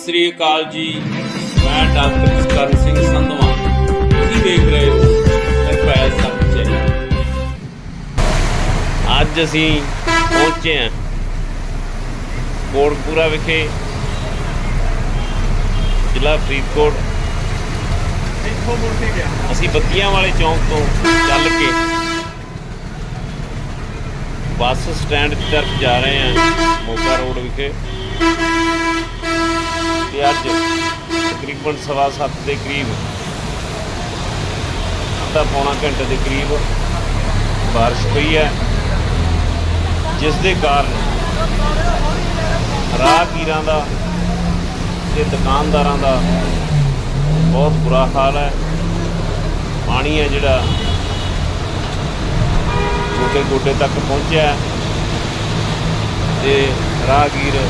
ਸਤਿ ਸ੍ਰੀ ਅਕਾਲ ਜੀ। ਮੈਂ ਡਾਕਟਰ ਕਰਨ ਸਿੰਘ ਸੰਧਵਾ। ਤੁਸੀਂ ਦੇਖ ਰਹੇ ਹੋ ਨਿਰਭੈ ਸੱਚੇ ਅੱਜ ਅਸੀਂ ਪਹੁੰਚੇ ਹਾਂ ਕੋਟਪੂਰਾ ਵਿਖੇ, ਜ਼ਿਲ੍ਹਾ ਫਰੀਦਕੋਟ। ਅਸੀਂ ਬੱਤੀਆਂ ਵਾਲੇ ਚੌਂਕ ਤੋਂ ਚੱਲ ਕੇ ਬੱਸ ਸਟੈਂਡ ਦੀ ਤਰਫ ਜਾ ਰਹੇ ਹਾਂ ਮੋਗਾ ਰੋਡ ਵਿਖੇ। ਤੇ ਅੱਜ ਤਕਰੀਬਨ ਸਵਾ ਸੱਤ ਦੇ ਕਰੀਬ। ਅੱਧਾ ਪੌਣਾ ਘੰਟੇ ਦੇ ਕਰੀਬ ਬਾਰਿਸ਼ ਪਈ ਹੈ, ਜਿਸ ਦੇ ਕਾਰਨ ਰਾਹਗੀਰਾਂ ਦਾ ਤੇ ਦੁਕਾਨਦਾਰਾਂ ਦਾ ਬਹੁਤ ਬੁਰਾ ਹਾਲ ਹੈ। ਪਾਣੀ ਹੈ ਜਿਹੜਾ ਗੋਡੇ ਗੋਡੇ ਤੱਕ ਪਹੁੰਚਿਆ ਹੈ ਤੇ ਰਾਹਗੀਰ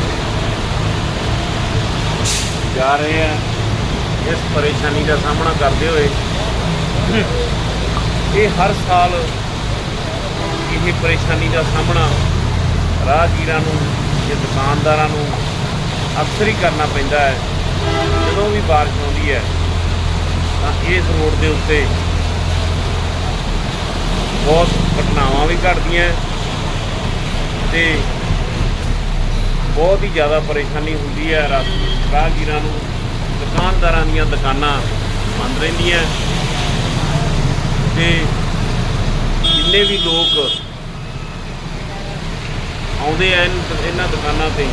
ਜਾ ਰਹੇ ਆ। ਇਸ ਪਰੇਸ਼ਾਨੀ ਦਾ ਸਾਹਮਣਾ ਕਰਦੇ ਹੋਏ ਇਹ ਹਰ ਸਾਲ ਇਹ ਪਰੇਸ਼ਾਨੀ ਦਾ ਸਾਹਮਣਾ ਰਾਹਗੀਰਾਂ ਨੂੰ ਤੇ ਦੁਕਾਨਦਾਰਾਂ ਨੂੰ ਅਕਸਰ ਹੀ ਕਰਨਾ ਪੈਂਦਾ ਹੈ। ਜਦੋਂ ਵੀ ਬਾਰਿਸ਼ ਆਉਂਦੀ ਹੈ, ਤਾਂ ਇਸ ਰੋਡ ਦੇ ਉੱਤੇ ਬਹੁਤ ਘਟਨਾਵਾਂ ਵੀ ਘਟਦੀਆਂ ਹੈ ਤੇ ਬਹੁਤ ਹੀ ਜ਼ਿਆਦਾ ਪਰੇਸ਼ਾਨੀ ਹੁੰਦੀ ਹੈ। ਰਾ- ਰਾਹਗੀਰਾਂ ਨੂੰ ਦੁਕਾਨਦਾਰਾਂ ਦੀਆਂ ਦੁਕਾਨਾਂ ਬੰਦ ਰਹਿੰਦੀਆਂ। ਤੇ ਜਿੰਨੇ ਵੀ ਲੋਕ ਆਉਂਦੇ ਆ ਇਹਨਾਂ ਦੁਕਾਨਾਂ ਤੇ,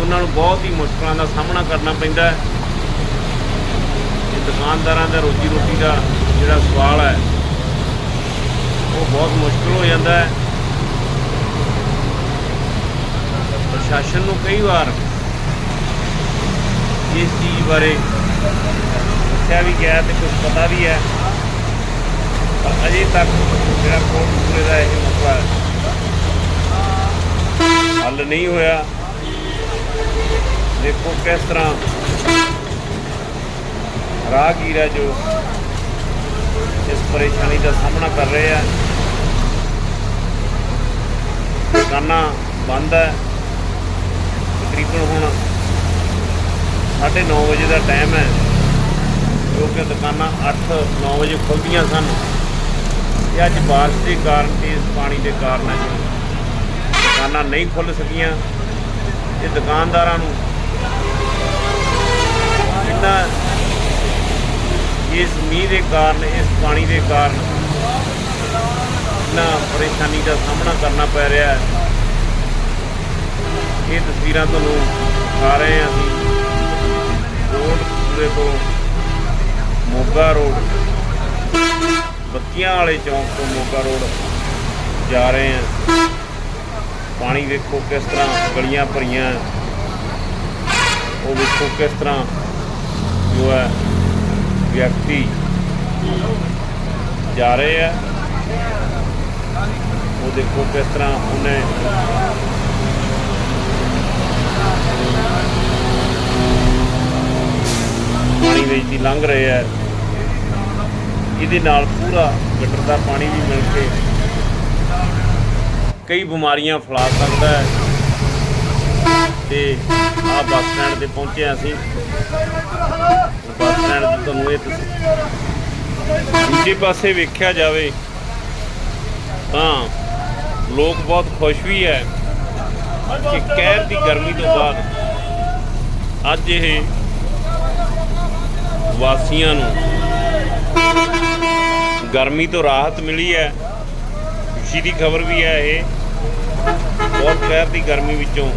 ਉਹਨਾਂ ਨੂੰ ਬਹੁਤ ਹੀ ਮੁਸ਼ਕਲਾਂ ਦਾ ਸਾਹਮਣਾ ਕਰਨਾ ਪੈਂਦਾ ਹੈ। ਤੇ ਦੁਕਾਨਦਾਰਾਂ ਦਾ ਰੋਜੀ ਰੋਟੀ ਦਾ ਜਿਹੜਾ ਸਵਾਲ ਹੈ, ਉਹ ਬਹੁਤ ਮੁਸ਼ਕਲ ਹੋ ਜਾਂਦਾ ਹੈ। ਪ੍ਰਸ਼ਾਸਨ ਨੂੰ ਕਈ ਵਾਰ ਇਸ ਚੀਜ਼ ਬਾਰੇ ਦੱਸਿਆ ਵੀ ਗਿਆ ਤੇ ਕੁਝ ਪਤਾ ਵੀ ਹੈ। ਪਰ ਅਜੇ ਤੱਕ ਜਿਹੜਾ ਕੋਟਪੂਰੇ ਦਾ ਇਹ ਮਸਲਾ ਹੱਲ ਨਹੀਂ ਹੋਇਆ। ਦੇਖੋ ਕਿਸ ਤਰ੍ਹਾਂ ਰਾਹਗੀਰ ਹੈ ਜੋ ਇਸ ਪਰੇਸ਼ਾਨੀ ਦਾ ਸਾਹਮਣਾ ਕਰ ਰਹੇ ਆ ਦੁਕਾਨਾਂ ਬੰਦ ਹੈ। ਤਕਰੀਬਨ ਹੁਣ। 9:30 ਵਜੇ ਦਾ ਟਾਈਮ ਹੈ। ਜੋ ਕਿ ਦੁਕਾਨਾਂ 8-9 ਵਜੇ ਖੁੱਲਦੀਆਂ ਸਨ। ਤੇ ਅੱਜ ਬਾਰਿਸ਼ ਦੇ ਕਾਰਨ ਤੇ ਇਸ ਪਾਣੀ ਦੇ ਕਾਰਨ ਅੱਜ ਦੁਕਾਨਾਂ ਨਹੀਂ ਖੁੱਲ ਸਕੀਆਂ। ਤੇ ਦੁਕਾਨਦਾਰਾਂ ਨੂੰ ਇਹਨਾਂ ਇਸ ਮੀਂਹ ਦੇ ਕਾਰਨ, ਇਸ ਪਾਣੀ ਦੇ ਕਾਰਨ ਇਹਨਾਂ ਪਰੇਸ਼ਾਨੀ ਦਾ ਸਾਹਮਣਾ ਕਰਨਾ ਪੈ ਰਿਹਾ ਹੈ। ਇਹ ਤਸਵੀਰਾਂ ਤੁਹਾਨੂੰ ਦਿਖਾ ਰਹੇ ਹਾਂ ਅਸੀਂ। ਰੋਡ ਪੂਰੇ ਤੋਂ ਮੋਗਾ ਰੋਡ। ਬੱਤੀਆਂ ਵਾਲੇ ਚੌਂਕ ਤੋਂ ਮੋਗਾ ਰੋਡ ਜਾ ਰਹੇ ਹਾਂ। ਪਾਣੀ ਵੇਖੋ ਕਿਸ ਤਰ੍ਹਾਂ ਗਲੀਆਂ ਭਰੀਆਂ। ਉਹ ਵੇਖੋ ਕਿਸ ਤਰ੍ਹਾਂ ਜੋ ਹੈ ਵਿਅਕਤੀ ਜਾ ਰਹੇ ਆ। ਉਹ ਦੇਖੋ ਕਿਸ ਤਰ੍ਹਾਂ ਉਹਨੇ ਪਾਣੀ ਵਿੱਚ ਦੀ ਲੰਘ ਰਹੇ ਹੈ ਇਹਦੇ ਨਾਲ ਪੂਰਾ ਗਟਰ ਦਾ ਪਾਣੀ ਵੀ ਮਿਲ ਕੇ ਕਈ ਬਿਮਾਰੀਆਂ ਫੈਲਾ ਸਕਦਾ ਹੈ। ਤੇ ਆ ਬੱਸ ਸਟੈਂਡ ਤੇ ਪਹੁੰਚੇ ਅਸੀਂ। ਬੱਸ ਸਟੈਂਡ ਤੇ ਤੁਹਾਨੂੰ ਇਹ ਤਸ- ਦੂਜੇ ਪਾਸੇ ਵੇਖਿਆ ਜਾਵੇ ਤਾਂ ਲੋਕ ਬਹੁਤ ਖੁਸ਼ ਵੀ ਹੈ ਕਿ ਕਹਿਰ ਦੀ ਗਰਮੀ ਤੋਂ ਬਾਅਦ ਅੱਜ ਇਹ ਵਾਸੀਆਂ ਨੂੰ ਗਰਮੀ ਤੋਂ ਰਾਹਤ ਮਿਲੀ ਹੈ। ਖੁਸ਼ੀ ਦੀ ਖਬਰ ਵੀ ਹੈ ਇਹ। ਬਹੁਤ ਕਹਿਰ ਦੀ ਗਰਮੀ ਵਿੱਚੋਂ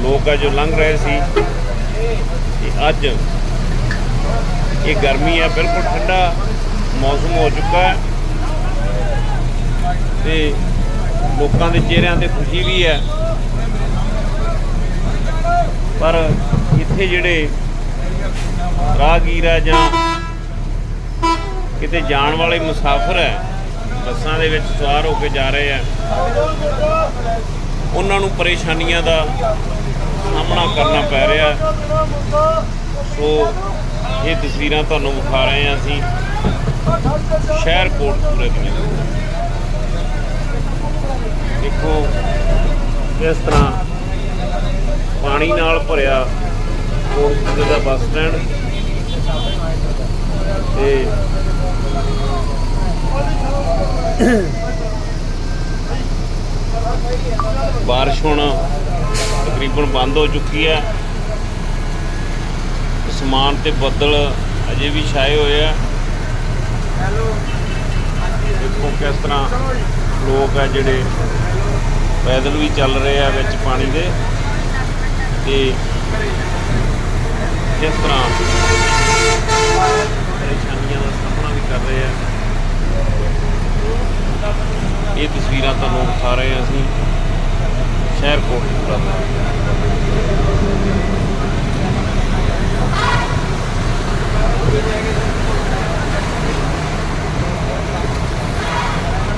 ਲੋਕ ਆ ਜੋ ਲੰਘ ਰਹੇ ਸੀ। ਤੇ ਅੱਜ ਇਹ ਗਰਮੀ ਹੈ, ਬਿਲਕੁਲ ਠੰਡਾ ਮੌਸਮ ਹੋ ਚੁੱਕਾ ਹੈ। ਤੇ ਲੋਕਾਂ ਦੇ ਚਿਹਰਿਆਂ ਤੇ ਖੁਸ਼ੀ ਵੀ ਹੈ। ਪਰ ਇੱਥੇ ਜਿਹੜੇ ਰਾਹਗੀਰ ਹੈ ਜਾਂ ਕਿਤੇ ਜਾਣ ਵਾਲੇ ਮੁਸਾਫਰ ਹੈ, ਬੱਸਾਂ ਦੇ ਵਿੱਚ ਸਵਾਰ ਹੋ ਕੇ ਜਾ ਰਹੇ ਆ ਉਹਨਾਂ ਨੂੰ ਪਰੇਸ਼ਾਨੀਆਂ ਦਾ ਸਾਹਮਣਾ ਕਰਨਾ ਪੈ ਰਿਹਾ ਸੋ ਇਹ ਤਸਵੀਰਾਂ ਤੁਹਾਨੂੰ ਵਿਖਾ ਰਹੇ ਹਾਂ ਅਸੀਂ ਸ਼ਹਿਰ ਕੋਟਪੂਰੇ ਦੀਆਂ ਦੇਖੋ, ਇਸ ਤਰ੍ਹਾਂ ਪਾਣੀ ਨਾਲ ਭਰਿਆ ਕੋਟਪੁਰੇ ਦਾ ਬੱਸ ਸਟੈਂਡ। ਤੇ ਬਾਰਿਸ਼ ਹੁਣ ਤਕਰੀਬਨ ਬੰਦ ਹੋ ਚੁੱਕੀ ਹੈ। ਅਸਮਾਨ ਤੇ ਬੱਦਲ ਅਜੇ ਵੀ ਛਾਏ ਹੋਏ ਆ। ਦੇਖੋ ਕਿਸ ਤਰ੍ਹਾਂ ਲੋਕ ਆ ਜਿਹੜੇ ਪੈਦਲ ਵੀ ਚੱਲ ਰਹੇ ਆ ਵਿੱਚ ਪਾਣੀ ਦੇ। ਤੇ ਕਿਸ ਤਰ੍ਹਾਂ ਪਰੇਸ਼ਾਨੀਆਂ ਦਾ ਸਾਹਮਣਾ ਵੀ ਕਰ ਰਹੇ ਆ। ਇਹ ਤਸਵੀਰਾਂ ਤੁਹਾਨੂੰ ਦਿਖਾ ਰਹੇ ਹਾਂ ਅਸੀਂ। ਸ਼ਹਿਰ ਕੋਟਪੁਰਾ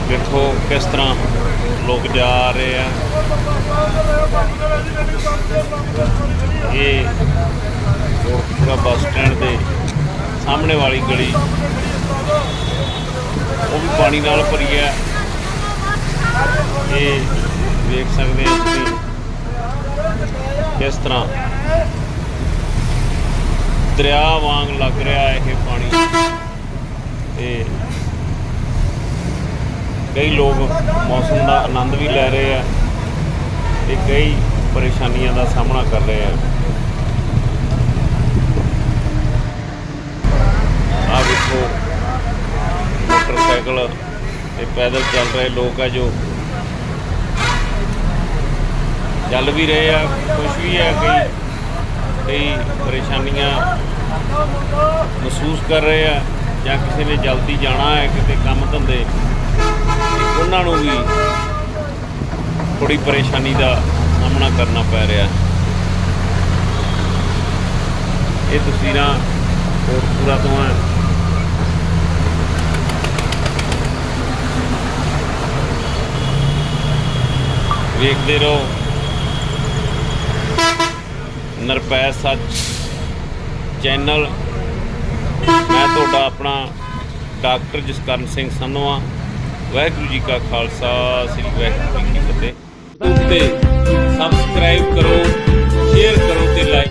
ਦੇਖੋ ਕਿਸ ਤਰ੍ਹਾਂ ਲੋਕ ਜਾ ਰਹੇ ਆ। ਇਹ ਕੋਟਪੁਰਾ ਬੱਸ ਸਟੈਂਡ ਦੇ ਸਾਹਮਣੇ ਵਾਲੀ ਗਲੀ। ਉਹ ਵੀ ਪਾਣੀ ਨਾਲ ਭਰੀ ਹੈ। ਇਹ ਦੇਖ ਸਕਦੇ ਹੋ ਤੁਸੀਂ ਕਿਸ ਤਰ੍ਹਾਂ ਦਰਿਆ ਵਾਂਗ ਲੱਗ ਰਿਹਾ ਹੈ ਇਹ ਪਾਣੀ। ਤੇ ਕਈ ਲੋਕ ਮੌਸਮ ਦਾ ਆਨੰਦ ਵੀ ਲੈ ਰਹੇ ਆ ਤੇ ਕਈ ਪਰੇਸ਼ਾਨੀਆਂ ਦਾ ਸਾਹਮਣਾ ਕਰ ਰਹੇ ਆ ਵੇਖੋ ਮੋਟਰਸਾਈਕਲ ਤੇ ਪੈਦਲ ਚੱਲ ਰਹੇ ਲੋਕ ਆ ਜੋ। ਚੱਲ ਵੀ ਰਹੇ ਆ, ਖੁਸ਼ ਵੀ ਹੈ ਕਈ ਕਈ ਪਰੇਸ਼ਾਨੀਆਂ ਮਹਿਸੂਸ ਕਰ ਰਹੇ ਆ ਜਾਂ ਕਿਸੇ ਨੇ ਜਲਦੀ ਜਾਣਾ ਹੈ ਕਿਤੇ ਕੰਮ ਧੰਦੇ, ਉਹਨਾਂ ਨੂੰ ਵੀ ਥੋੜੀ ਪਰੇਸ਼ਾਨੀ ਦਾ ਸਾਹਮਣਾ ਕਰਨਾ ਪੈ ਰਿਹਾ ਇਹ ਤਸਵੀਰਾਂ ਕੋਟਪੂਰਾ ਤੋਂ ਹੈ। ਵੇਖਦੇ ਰਹੋ। ਨਿਰਪੈ ਸੱਚ ਚੈਨਲ। ਮੈਂ ਤੁਹਾਡਾ ਆਪਣਾ ਡਾਕਟਰ ਜਸਕਰਨ ਸਿੰਘ ਸੰਧਵਾ। ਵਾਹਿਗੁਰੂ ਜੀ ਕਾ ਖਾਲਸਾ, ਸ੍ਰੀ ਵਾਹਿਗੁਰੂ ਜੀ ਕੀ ਫਤਿਹ। ਤੇ ਸਬਸਕ੍ਰਾਈਬ ਕਰੋ ਸ਼ੇਅਰ ਕਰੋ ਤੇ ਲਾਈਕ